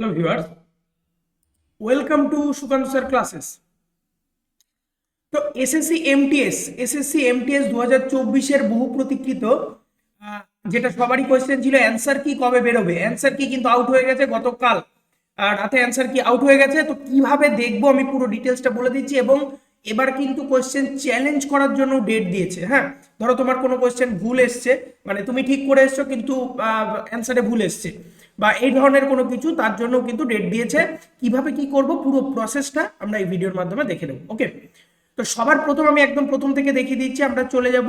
Hello viewers welcome to Sukanta sir classes তো SSC MTS SSC MTS দু হাজার চব্বিশের বহু প্রতীক্ষিত যেটা সবারই কোয়েশ্চেন ছিল অ্যান্সার কি কবে বেরোবে? অ্যান্সার কি কিন্তু আউট হয়ে গেছে গতকাল। রাতে অ্যান্সার কি আউট হয়ে গেছে? তো কীভাবে দেখব? আমি পুরো ডিটেলসটা বলে দিচ্ছি এবং এবার কিন্তু কোয়েশ্চেন চ্যালেঞ্জ করার জন্য ডেট দিয়েছে হ্যাঁ? ধরো তোমার কোনো কোয়েশ্চেন ভুল এসছে মানে তুমি ঠিক করে এসছো, কিন্তু অ্যান্সারে ভুল এসছে। বা এই ধরনের কোনো কিছু, তার জন্য কিন্তু ডেট দিয়েছে। কীভাবে কি করব, পুরো প্রসেসটা আমরা এই ভিডিওর মাধ্যমে দেখে নেব ওকে তো সবার প্রথম আমি একদম প্রথম থেকে দেখিয়ে দিচ্ছি, আমরা চলে যাব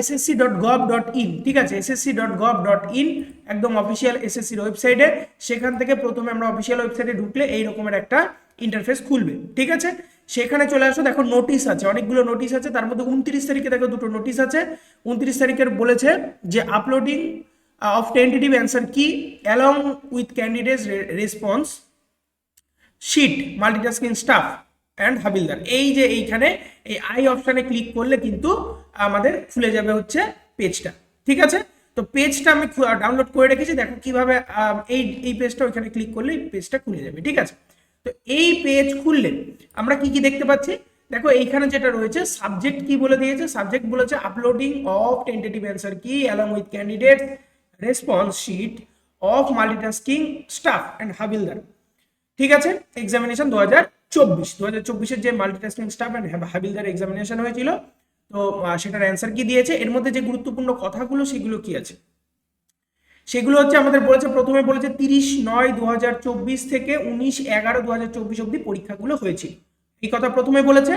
SSC dot gov dot in ঠিক আছে? SSC dot gov dot in একদম অফিসিয়াল এসএসসির ওয়েবসাইটে সেখান থেকে প্রথমে আমরা অফিসিয়াল ওয়েবসাইটে ঢুকলে এই রকমের একটা ইন্টারফেস খুলবে, ঠিক আছে? সেখানে চলে আসো, দেখো নোটিশ আছে, অনেকগুলো নোটিশ আছে, তার মধ্যে উনত্রিশ তারিখে দেখো দুটো নোটিশ আছে। উনত্রিশ তারিখের বলেছে যে uploading of tentative answer key along with candidates response sheet multitasking staff and havildar. এই যে এইখানে এই আই অপশানে ক্লিক করলে কিন্তু আমাদের খুলে যাবে হচ্ছে পেজটা ঠিক আছে? তো পেজটা আমি ডাউনলোড করে রেখেছি। দেখো কীভাবে এই এই পেজটা ওইখানে ক্লিক করলে পেজটা খুলে যাবে। ঠিক আছে? তো এই পেজ খুললে আমরা কি কি দেখতে পাচ্ছি? দেখো এইখানে যেটা রয়েছে সাবজেক্ট কি বলে দিয়েছে? সাবজেক্ট বলেছে uploading of tentative answer key along with candidate response sheet of multitasking staff and havildar ঠিক আছে? এক্সামিনেশন দু হাজার চব্বিশ। দু হাজার চব্বিশের যে multitasking staff and havildar examination হয়েছিল, তো সেটার অ্যান্সার কি দিয়েছে? এর মধ্যে যে গুরুত্বপূর্ণ কথাগুলো, সেগুলো কি আছে? সেগুলো হচ্ছে আমাদের বলেছে, প্রথমে বলেছে তিরিশ নয় দু হাজার চব্বিশ থেকে উনিশ এগারো দু হাজার চব্বিশ অব্দি পরীক্ষাগুলো হয়েছিল। এই কথা প্রথমে বলেছে।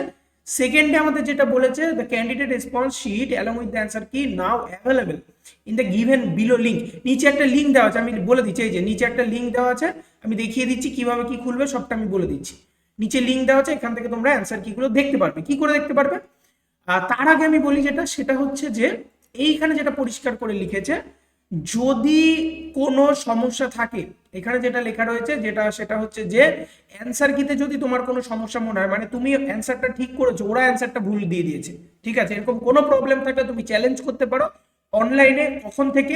সেকেন্ডে আমাদের যেটা বলেছে the candidate response sheet along with the answer key now available in the given below link নিচে একটা লিঙ্ক দেওয়া আছে, আমি বলে দিচ্ছি, এই যে নিচে একটা লিঙ্ক দেওয়া আছে, আমি দেখিয়ে দিচ্ছি কীভাবে কি খুলবে, সবটা আমি বলে দিচ্ছি। নিচে লিঙ্ক দেওয়া আছে, এখান থেকে তোমরা অ্যান্সার কিগুলো দেখতে পারবে। কি করে দেখতে পারবে? তার আগে আমি বলি যেটা, সেটা হচ্ছে যে, এইখানে যেটা পরিষ্কার করে লিখেছে, যদি কোনো সমস্যা থাকে, এখানে যেটা লেখা রয়েছে, যেটা, সেটা হচ্ছে যে অ্যান্সার কিতে যদি তোমার কোনো সমস্যা মনে হয় মানে তুমি অ্যান্সারটা ঠিক করেছ, ওরা অ্যান্সারটা ভুল দিয়ে দিয়েছে। ঠিক আছে, এরকম কোনো প্রবলেম থাকলে তুমি চ্যালেঞ্জ করতে পারো অনলাইনে কখন থেকে?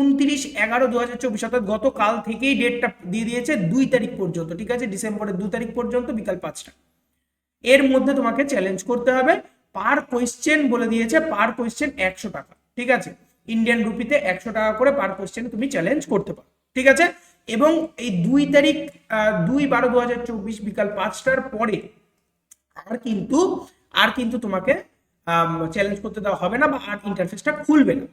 উনত্রিশ এগারো দু হাজার চব্বিশ, অর্থাৎ গতকাল থেকেই ডেটটা দিয়ে দিয়েছে দুই তারিখ পর্যন্ত, ঠিক আছে? ডিসেম্বরের দু তারিখ পর্যন্ত, বিকাল পাঁচটা। এর মধ্যে তোমাকে চ্যালেঞ্জ করতে হবে পার কোয়েশ্চেন বলে দিয়েছে পার কোয়েশ্চেন একশো টাকা, ঠিক আছে? ইন্ডিয়ান রুপিতে একশো টাকা করে পার কোয়েশ্চেন তুমি চ্যালেঞ্জ করতে পারো, ঠিক আছে? এবং এই দুই তারিখ দুই বারো দু হাজার চব্বিশ, বিকাল পাঁচটার পরে আর কিন্তু আর কিন্তু তোমাকে চ্যালেঞ্জ করতে দেওয়া হবে না বা আর ইন্টারফেসটা খুলবে না।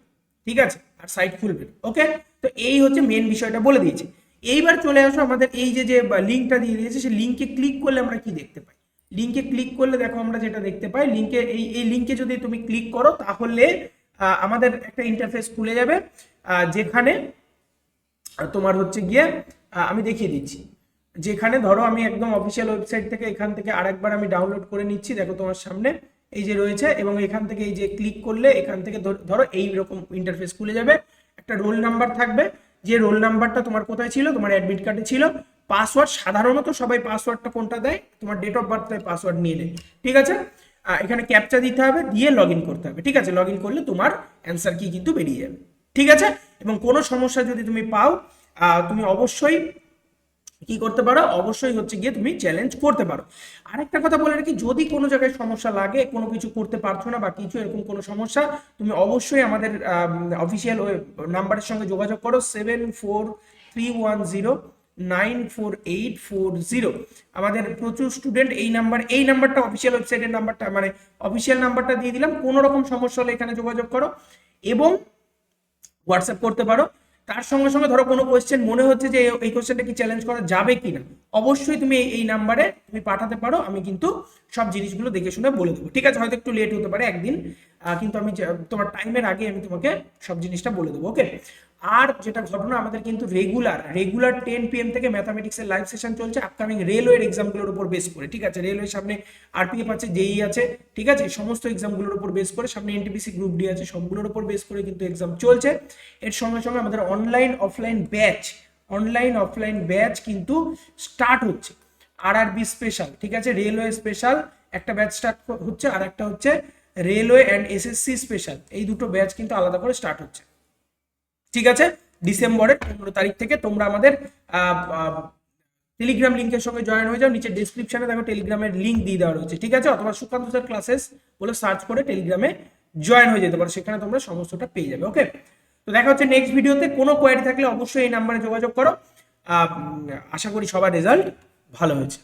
ঠিক আছে? আর সাইট খুলবে না। ওকে তো এই হচ্ছে মেন বিষয়টা বলে দিয়েছে। এইবার চলে আসো আমাদের এই যে যে লিঙ্কটা দিয়ে দিয়েছে, সেই লিঙ্কে ক্লিক করলে আমরা কি দেখতে পাই? লিঙ্কে ক্লিক করলে দেখো আমরা যেটা দেখতে পাই লিঙ্কে এই এই লিঙ্কে যদি তুমি ক্লিক করো, তাহলে আমাদের একটা ইন্টারফেস খুলে যাবে যেখানে তোমার হচ্ছে গিয়ে আমি দেখিয়ে দিচ্ছি। যেখানে ধরো আমি একদম অফিসিয়াল ওয়েবসাইট থেকে এখান থেকে আরেকবার আমি ডাউনলোড করে নিচ্ছি। দেখো তোমার সামনে এই যে রয়েছে এবং এখান থেকে এই যে ক্লিক করলে এখান থেকে ধর- এই রকম ইন্টারফেস খুলে যাবে। একটা রোল নাম্বার থাকবে। যে রোল নাম্বারটা তোমার কোথায় ছিল? তোমার অ্যাডমিট কার্ডে ছিল। পাসওয়ার্ড সাধারণত সবাই পাসওয়ার্ডটা কোনটা দেয়? তোমার ডেট অফ বার্থ পাসওয়ার্ড নিয়ে নেয়। ঠিক আছে? এখানে ক্যাপচা দিতে হবে, দিয়ে লগ করতে হবে। ঠিক আছে? লগ করলে তোমার অ্যান্সার কি কিন্তু বেরিয়ে যাবে। ঠিক আছে? এবং কোনো সমস্যা যদি তুমি পাও তুমি অবশ্যই কি করতে পারো? অবশ্যই হচ্ছে গিয়ে তুমি চ্যালেঞ্জ করতে পারো। আরেকটা কথা বলে রাখি, যদি কোনো জায়গায় সমস্যা লাগে, কোনো কিছু করতে পারছ না বা কিছু এরকম কোনো সমস্যা, তুমি অবশ্যই আমাদের অফিসিয়াল নাম্বারের সঙ্গে যোগাযোগ করো seven four three one zero nine four eight four zero আমাদের প্রচুর স্টুডেন্ট এই নাম্বার এই নাম্বারটা অফিসিয়াল ওয়েবসাইটের নাম্বারটা মানে অফিসিয়াল নাম্বারটা দিয়ে দিলাম। কোনো রকম সমস্যা হলে এখানে যোগাযোগ করো এবং হোয়াটসঅ্যাপ করতে পারো। তার সঙ্গে সঙ্গে ধরো কোনো কোয়েশ্চেন মনে হচ্ছে যে এই- কোয়েশ্চেনটা কি চ্যালেঞ্জ করা যাবে কি না অবশ্যই তুমি এই- নাম্বারে তুমি পাঠাতে পারো, আমি কিন্তু সব জিনিসগুলো দেখে শুনে বলে দেবো। ঠিক আছে? হয়তো একটু লেট হতে পারে একদিন কিন্তু আমি তোমার টাইমের আগে আমি তোমাকে সব জিনিসটা বলে দেবো ওকে আর যেটা ঘটনা আমাদের কিন্তু রেগুলার রেগুলার টেন পিএম থেকে ম্যাথামেটিক্সের লাইভ সেশন চলছে আপকামিং রেলওয়ের এক্সামগুলোর উপর বেস করে, ঠিক আছে? রেলওয়ের সামনে আর আরপিএফ আছে জেই আছে, ঠিক আছে? সমস্ত এক্সামগুলোর উপর বেস করে, সামনে এনটিপিসি গ্রুপ ডি আছে, সবগুলোর উপর বেস করে কিন্তু এক্সাম চলছে। এর সঙ্গে সঙ্গে আমাদের online offline batch online offline batch কিন্তু স্টার্ট হচ্ছে। আর আর বি স্পেশাল ঠিক আছে? রেলওয়ে স্পেশাল একটা ব্যাচ স্টার্ট হচ্ছে আর একটা হচ্ছে রেলওয়ে অ্যান্ড এসএসসি স্পেশাল এই দুটো ব্যাচ কিন্তু আলাদা করে স্টার্ট হচ্ছে। ঠিক আছে? ডিসেম্বরের পনেরো তারিখ থেকে তোমরা আমাদের টেলিগ্রাম লিঙ্কের সঙ্গে জয়েন হয়ে যাও, নিচে ডিসক্রিপশনে দেখো টেলিগ্রামের লিঙ্ক দিয়ে দেওয়া রয়েছে, ঠিক আছে? অথবা সুকান্ত স্যার ক্লাসেস বলে সার্চ করে টেলিগ্রামে জয়েন হয়ে যেতে পারো, সেখানে তোমরা সমস্তটা পেয়ে যাবে ওকে তো দেখা হচ্ছে নেক্সট ভিডিওতে কোনো কোয়ারি থাকলে অবশ্যই এই নাম্বারে যোগাযোগ করো। আশা করি সবার রেজাল্ট ভালো হয়েছে।